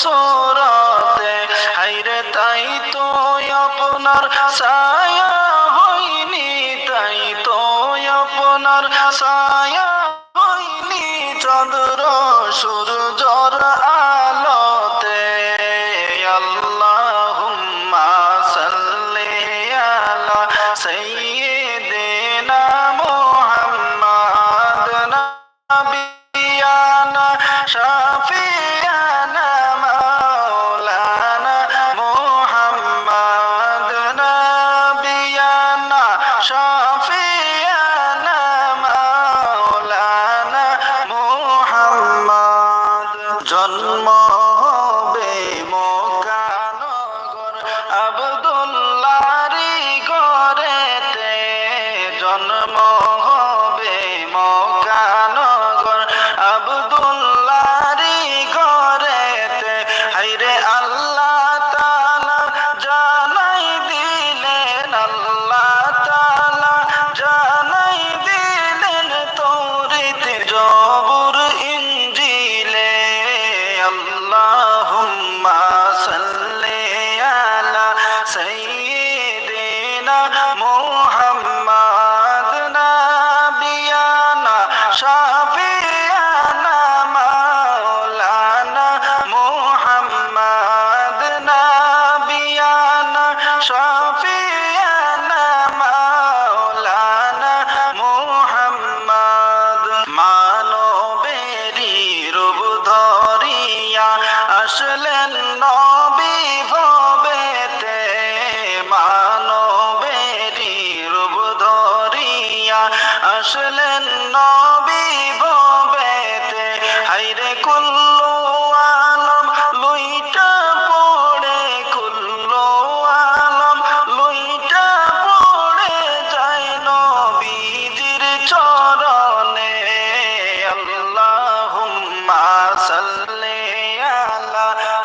সুরতে হাইরে তাই তো আপনার ছায়া হইনি তাই তো আপনার ছায়া হইনি চন্দ্র সূর্যর আলোতে, আল্লাহুম্মা সাল্লি আলা সাইয়্যিদিনা নাবিয়ানা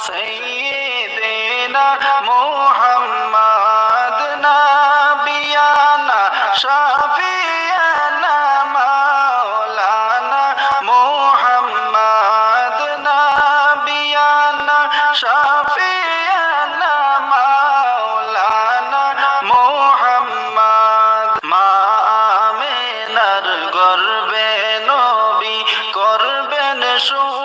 সাইয়্যিদিনা মুহাম্মাদ নাবিয়ানা, শাফিয়ানা, মাওলানা মুহাম্মাদ নাবিয়ানা, শাফিয়ানা, মাওলানা মুহাম্মাদ। মা আমেনার গর্বে নবী করবেন শুভ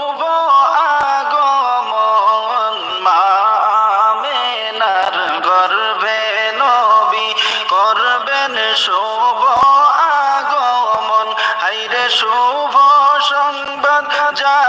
যা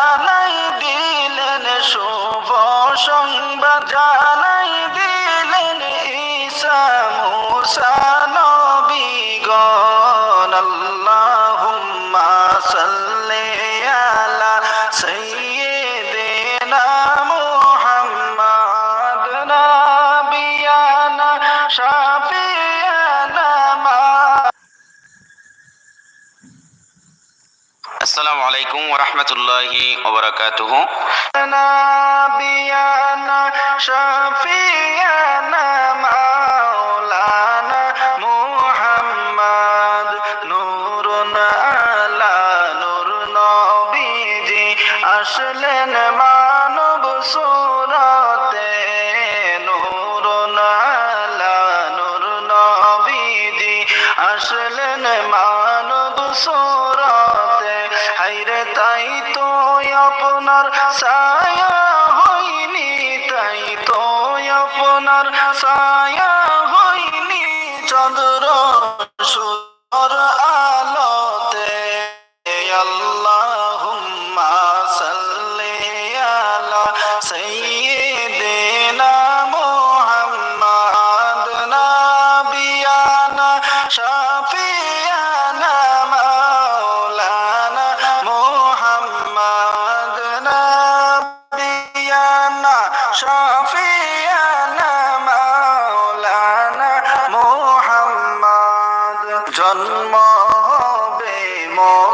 السلام عليكم ورحمة الله وبركاته. نبينا شفينا مولانا محمد نورنا على نور نبي جي أشلنا তাই তো আপনার ছায়া হইনি তাই তো আপনার ছায়া হইনি চন্দ্র সুর আলোতে আল্লাহুম্মা সাল্লি আলা সাইয়্যিদিনা মুহাম্মাদ নাবিয়ানা শাফিয়ানা জন্ম হবে মোকানগর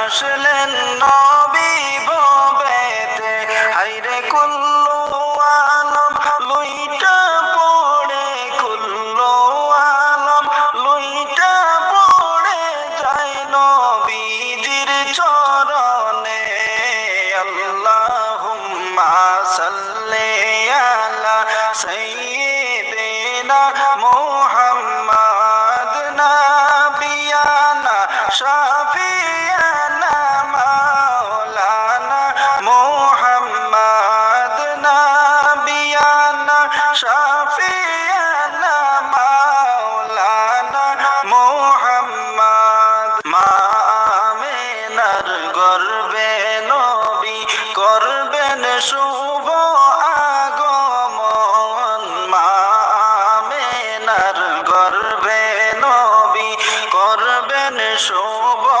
আসলেন নবী ববেতে হাইরে কুল্লু লুইটা পড়ে কুল্লু লুইটা পড়ে যায় নবীজির চল Tchau. শোভা